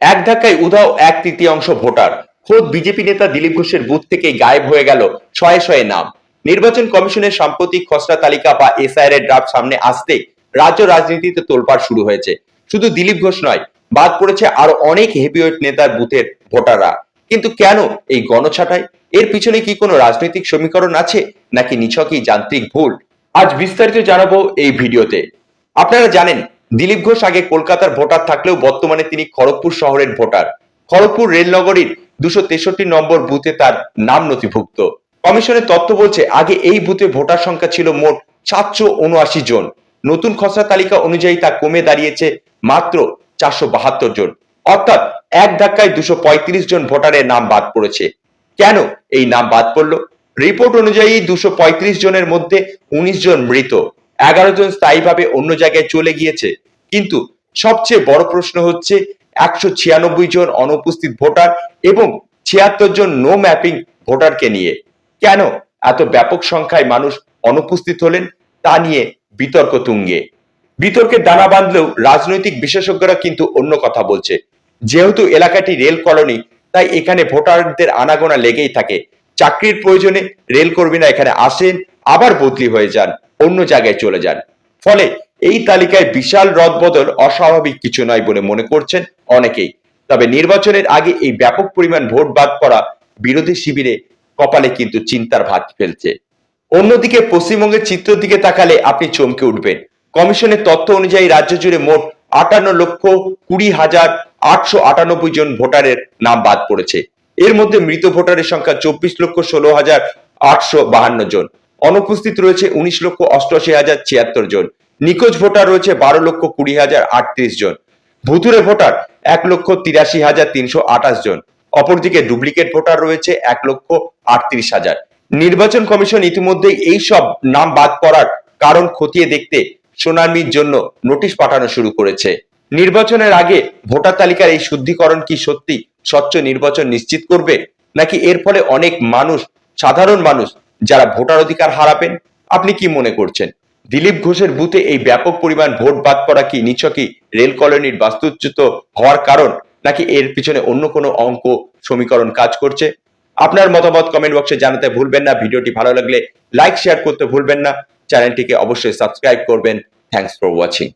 এক ধাক্কায় উধাও এক তৃতীয়াংশ ভোটার। খোদ বিজেপি নেতা দিলীপ ঘোষের বুথ থেকে গায়েব হয়ে গেল শয়ে শয়ে নাম। নির্বাচন কমিশনের সাম্প্রতিক খসড়া তালিকা বা এসআইআর এর ড্রাফট সামনে আসতে রাজ্য রাজনীতিতে তোলপাড় শুরু হয়েছে। শুধু দিলীপ ঘোষ নয়, বাদ পড়েছে আরও অনেক হেভিওয়েট নেতার বুথের ভোটাররা। কিন্তু কেন এই গণছাটাই? এর পিছনে কি কোনো রাজনৈতিক সমীকরণ আছে? নাকি নিছকই যান্ত্রিক ভুল? আজ বিস্তারিত জানাব এই ভিডিওতে। আপনারা জানেন দিলীপ ঘোষ আগে কলকাতার ভোটার থাকলেও বর্তমানে তিনি খড়গপুর শহরের ভোটার। খড়গপুর রেলনগরীর দুশো তেষট্টি নম্বর বুথে তার নাম নথিভুক্ত। কমিশনের তথ্য বলছে, আগে এই বুথে ভোটার সংখ্যা ছিল মোট সাতশো উনআশি জন। নতুন খসড়া তালিকা অনুযায়ী তা কমে দাঁড়িয়েছে মাত্র চারশো বাহাত্তর জন। অর্থাৎ এক ধাক্কায় দুশো পঁয়ত্রিশ জন ভোটারের নাম বাদ পড়েছে। কেন এই নাম বাদ পড়ল? রিপোর্ট অনুযায়ী দুশো পঁয়ত্রিশ জনের মধ্যে উনিশ জন মৃত। এগারো জন স্থায়ীভাবে অন্য জায়গায় চলে গিয়েছে। কিন্তু সবচেয়ে বড় প্রশ্ন হচ্ছে, একশো ছিয়ানব্বই জন অনুপস্থিত ভোটার এবং ছিয়াত্তর জন নো ম্যাপিং ভোটারকে নিয়ে। কেন এত ব্যাপক সংখ্যায় মানুষ অনুপস্থিত হলেন তা নিয়ে বিতর্ক তুঙ্গে। বিতর্কের দানা বাঁধলেও রাজনৈতিক বিশেষজ্ঞরা কিন্তু অন্য কথা বলছে। যেহেতু এলাকাটি রেল কলোনি, তাই এখানে ভোটারদের আনাগোনা লেগেই থাকে। চাকরির প্রয়োজনে রেল কর্মীরা এখানে আসেন আবার বদলি হয়ে যান, অন্য জায়গায় চলে যান। ফলে এই তালিকায় বিশাল রদবদল অস্বাভাবিক কিছু নয় বলে মনে করছেন অনেকেই। তবে নির্বাচনের আগে এই ব্যাপক পরিমাণ ভোট বাদ পড়া বিরোধী শিবিরে কপালে কিন্তু চিন্তার ভাত ফেলছে। অন্যদিকে পশ্চিমবঙ্গের চিত্রের দিকে তাকালে আপনি চমকে উঠবেন। কমিশনের তথ্য অনুযায়ী রাজ্য জুড়ে মোট আটান্ন লক্ষ কুড়ি হাজার আটশো আটানব্বই জন ভোটারের নাম বাদ পড়েছে। এর মধ্যে মৃত ভোটারের সংখ্যা চব্বিশ লক্ষ ষোলো হাজার আটশো বাহান্ন জন। অনুপস্থিত রয়েছে উনিশ লক্ষ অষ্টআশি হাজার ছিয়াত্তর জন। নিখোঁজ ভোটার রয়েছে বারো লক্ষ কুড়ি হাজার আটত্রিশ জন। ভুতুরে ভোটার এক লক্ষ তিরাশি হাজার তিনশো আঠাশ জন। অপরদিকে ডুপ্লিকেট ভোটার রয়েছে এক লক্ষ আটত্রিশ হাজার। নির্বাচন কমিশন ইতিমধ্যে এই সব নাম বাদ পড়ার কারণ খতিয়ে দেখতে শুনানির জন্য নোটিশ পাঠানো শুরু করেছে। নির্বাচনের আগে ভোটার তালিকার এই শুদ্ধিকরণ কি সত্যি স্বচ্ছ নির্বাচন নিশ্চিত করবে? নাকি এর ফলে অনেক মানুষ, সাধারণ মানুষ যারা ভোটার অধিকার হারাবেন, আপনি কি মনে করছেন? দিলীপ ঘোষের বুথে এই ব্যাপক পরিমাণ ভোট বাদ পড়া কি নিছকই রেল কলোনির বাস্তুচ্যুত হওয়ার কারণ, নাকি এর পিছনে অন্য কোনো অঙ্ক সমীকরণ কাজ করছে? আপনার মতামত কমেন্ট বক্সে জানাতে ভুলবেন না। ভিডিওটি ভালো লাগলে লাইক শেয়ার করতে ভুলবেন না। চ্যানেলটিকে অবশ্যই সাবস্ক্রাইব করবেন। Thanks for watching